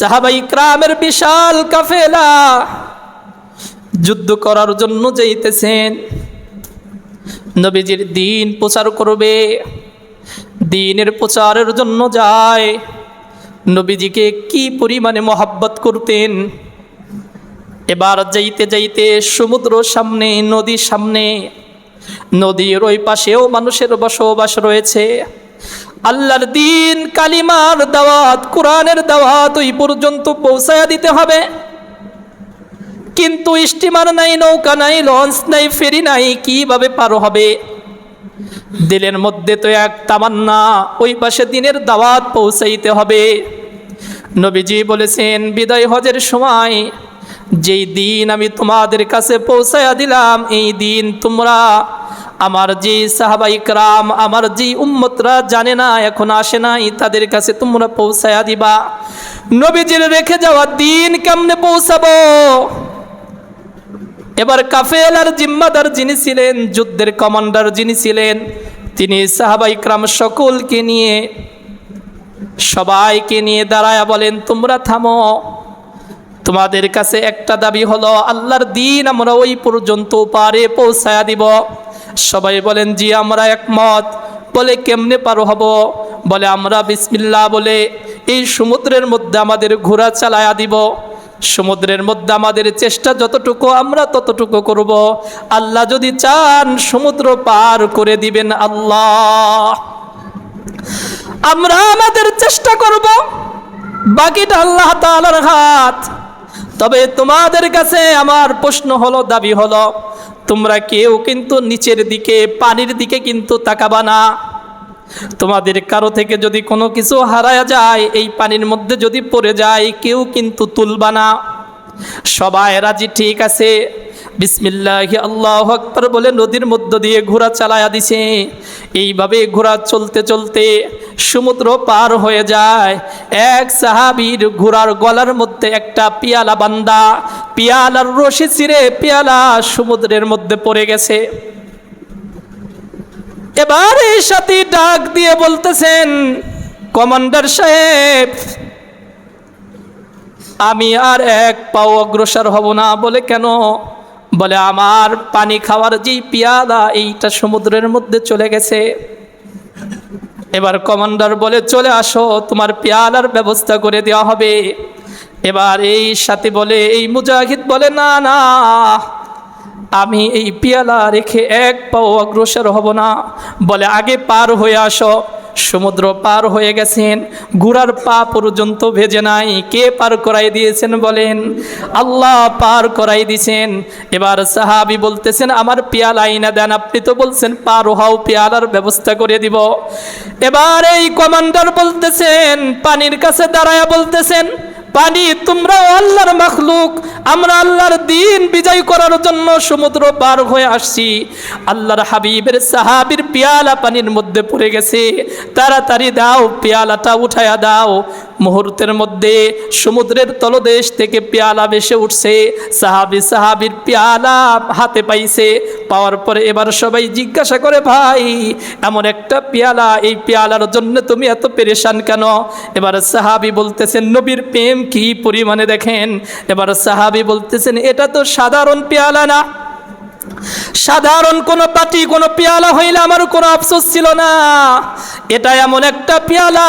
সাহাবাই ক্রামের বিশাল কাফেলা যুদ্ধ করার জন্য যাইতেছেন। নবীজির দিন প্রচার করবে, দিনের প্রচারের জন্য যায়। নবীজিকে কি পরিমাণে মহাব্বত করতেন? এবার যাইতে যাইতে সমুদ্র সামনে, নদীর সামনে, নদীর ওই পাশেও মানুষের বসবাস রয়েছে। আল্লাহর দিন কালিমার দাওয়াত, কোরআনের দাওয়াত ওই পর্যন্ত পৌঁছায়া দিতে হবে। কিন্তু স্টিমার নাই, নৌকা নাই, লঞ্চ নাই, ফেরি নাই, কীভাবে পারো হবে? দিলের মধ্যে তো এক তামান্না, ওই পাশে দিনের দাওয়াত পৌঁছাইতে হবে। নবীজি বলেছেন, বিদায় হজের সময় যেই দিন আমি তোমাদের কাছে পৌঁছায়া দিলাম, এই দিন তোমরা আমার যে সাহাবাই ক্রাম আমার যে উম্মতরা জানে না, এখন আসে নাই, তাদের কাছে তোমরা পৌঁছায়া দিবা। নবীজির রেখে যাওয়া দিন কেমনে পৌঁছাবো? এবার কাফেলার জিম্মাদার যিনি ছিলেন, যুদ্ধের কমান্ডার যিনি ছিলেন, তিনি সাহাবাই ক্রাম সকলকে নিয়ে, সবাইকে নিয়ে দাঁড়ায়া বলেন, তোমরা থামো। তোমাদের কাছে একটা দাবি হলো, আল্লাহর দিন আমরা ওই পর্যন্ত পারে পৌঁছায়া দিব। সবাই বলেন, জি, আমরা একমত। বলে, কেমনে পারো হব? বলে, আমরা বিসমিল্লা বলে এই সমুদ্রের মধ্যে আমাদের ঘোরা চালায়া দিব। সমুদ্রের মধ্যে আমাদের চেষ্টা যতটুকু, আমরা ততটুকু করব। আল্লাহ যদি চান, সমুদ্র পার করে দিবেন আল্লাহ। আমরা আমাদের চেষ্টা করব, বাকিটা আল্লাহ তাআলার হাত। তবে তোমাদের কাছে আমার প্রশ্ন হলো, দাবি হলো তোমরা কেউ কিন্তু নিচের দিকে, পানির দিকে কিন্তু তাকাবা না। তোমাদের কারও থেকে যদি কোনো কিছু হারায়া যায়, এই পানির মধ্যে যদি পড়ে যায়, কেউ কিন্তু তুলবা না। সবাই রাজি? ঠিক আছে। বিসমিল্লাহি, আল্লাহ আকবর বলে নদীর মধ্য দিয়ে ঘোড়া চালায়া দিছে। এইভাবে ঘোড়া চলতে চলতে সমুদ্র পার হয়ে যায়। এক সাহাবীর ঘোড়ার গলার মধ্যে একটা পিয়ালা বান্দা পিয়ালার রশি চিরে পিয়ালা সমুদ্রের মধ্যে পড়ে গেছে। এবার এই সাথে ডাক দিয়ে বলতেছেন, কমান্ডার সাহেব, আমি আর এক পাও অগ্রসর হব না। বলে কেন? বলে, আমার পানি খাওয়ার যেই পিয়ালা, এইটা সমুদ্রের মধ্যে চলে গেছে। এবার কমান্ডার বলে, চলে আসো, তোমার পেয়ালার ব্যবস্থা করে দেওয়া হবে। এবার এই সাথে বলে, এই মুজাহিদ বলে, না না, আমি এই পেয়ালা রেখে এক পাও অগ্রসর হব না। বলে, আগে পার হয়ে আসো, সমুদ্র পার হয়ে গেছেন ঘোড়ার পা পর্যন্ত ভেজে নাই, কে পার করাই দিয়েছেন? বলেন, আল্লাহ পার করাই দিয়েছেন এবার সাহাবি বলতেছেন, আমার পেয়ালা আইনা দেন, আপনি তো বলছেন পার হও, পেয়ালার ব্যবস্থা করে দিব। এবার এই কমান্ডার বলতেছেন, পানির কাছে দাঁড়ায় বলতেছেন পানি তোমরা আল্লাহর মখলুক। আমরা আল্লাহর দিন বিজয় করার জন্য সমুদ্র পার হয়ে আসছি। আল্লাহর হাবিবের সাহাবির পেয়ালা পানির মধ্যে পড়ে গেছে। তাড়াতাড়ি দাও, পেয়ালাটা উঠায়া দাও। মুহূর্তের মধ্যে সমুদ্রের তলদেশ থেকে পেয়ালা ভেসে উঠছে। সাহাবি সাহাবির পেয়ালা হাতে পাইছে। পাওয়ার পরে এবার সবাই জিজ্ঞাসা করে, ভাই, এমন একটা পেয়ালা, এই পেয়ালার জন্য তুমি এত পেরেশান কেন? এবার সাহাবি বলতেছেন, নবীর প্রেম কি পরিমাণে দেখেন? এবার সাহাবি বলতেছেন, এটা তো সাধারণ পেয়ালা না। সাধারণ কোনো পাটি, কোনো পেয়ালা হইলে আমার কোনো আফসোস ছিল না। এটা এমন একটা পেয়ালা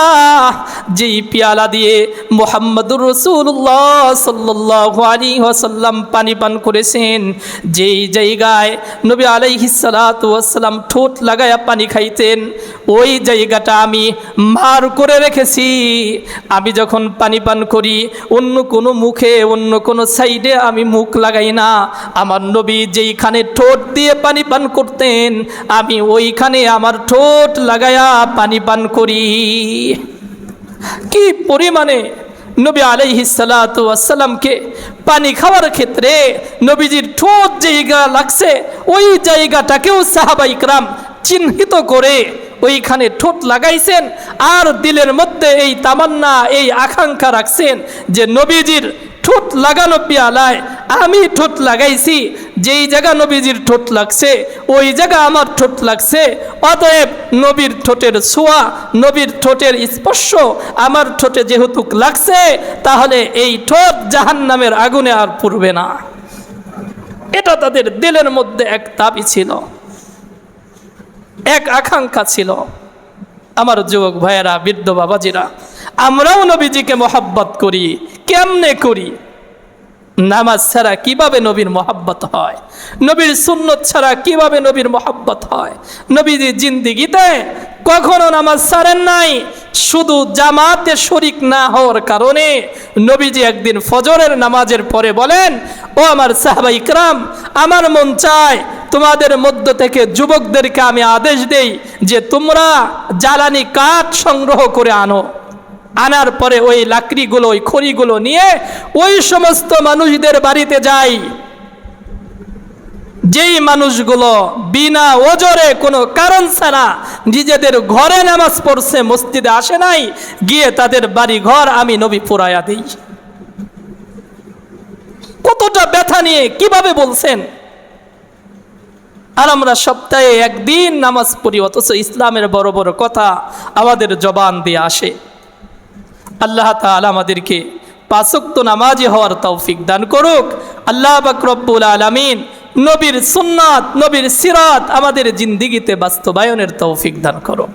যেই পেয়ালা দিয়ে মোহাম্মদুর রসুল্লাহ সাল্লাহ আলী ওয়াসাল্লাম পানি পান করেছেন, যেই জায়গায় নবী আলাইহিসালাম ঠোঁট লাগায়া পানি খাইতেন, ওই জায়গাটা আমি মার করে রেখেছি। আমি যখন পানি পান করি, অন্য কোনো মুখে, অন্য কোনো সাইডে আমি মুখ লাগাই না। আমার নবী যেইখানে ঠোঁট দিয়ে পানি পান করতেন, আমি ওইখানে আমার ঠোঁট লাগায়া পানি পান করি। কি পরিমাণে নবী আলাইহিসালামকে পানি খাওয়ার ক্ষেত্রে নবীজির ঠোঁট জায়গা লাগছে, ওই জায়গাটাকেও সাহাবাইকরাম চিহ্নিত করে ওইখানে ঠোঁট লাগাইছেন আর দিলের মধ্যে এই তামান্না, এই আকাঙ্ক্ষা রাখছেন যে নবীজির ঠোঁট লাগানো পেয়ালায় আমি ঠোঁট লাগাইছি, যেই জায়গা নবীজির ঠোঁট লাগছে, ওই জায়গা আমার ঠোঁট লাগছে অতএব নবীর ঠোঁটের ছোঁয়া, নবীর ঠোঁটের স্পর্শ আমার ঠোঁটে যেহেতু লাগছে, তাহলে এই ঠোঁট জাহান্নামের আগুনে আর পুরবে না। এটা তাদের দিলের মধ্যে এক দাবি ছিল, এক আকাঙ্ক্ষা ছিল। আমার যুবক ভাইয়েরা, বৃদ্ধ বাবাজিরা, আমরাও নবীজিকে মহাব্বত করি, কেমনে করি? নামাজ ছাড়া কীভাবে নবীর মহাব্বত হয়? নবীর সুন্নত ছাড়া কীভাবে নবীর মহাব্বত হয়? নবীজি জিন্দিগিতে কখনো নামাজ ছাড়েন নাই। শুধু জামাতে শরিক না হওয়ার কারণে নবীজি একদিন ফজরের নামাজের পরে বলেন, ও আমার সাহাবা ইকরাম, আমার মন চায় তোমাদের মধ্য থেকে যুবকদেরকে আমি আদেশ দেই যে তোমরা জ্বালানি কাঠ সংগ্রহ করে আনো। আনার পরে ওই লাকড়িগুলো, ওই খড়িগুলো নিয়ে ওই সমস্ত মানুষদের বাড়িতে যাই যেই মানুষগুলো বিনা ওজরে কোনো কারণ ছাড়া নিজেদের ঘরে নামাজ পড়ছে, মসজিদে আসে নাই, গিয়ে তাদের বাড়ি ঘর আমি নবী পুরায়া দিই। কতটা ব্যথা নিয়ে কীভাবে বলছেন? আর আমরা সপ্তাহে একদিন নামাজ পড়ি, অথচ ইসলামের বড় বড় কথা আমাদের জবান দিয়ে আসে। আল্লাহ তালা আমাদেরকে পাশক্ত নামাজি হওয়ার তৌফিক দান করুক। আল্লাহ বাকরব্বুল আলমিন নবীর সুন্নাত, নবীর সিরাত আমাদের জিন্দিগিতে বাস্তবায়নের তৌফিক দান করুক।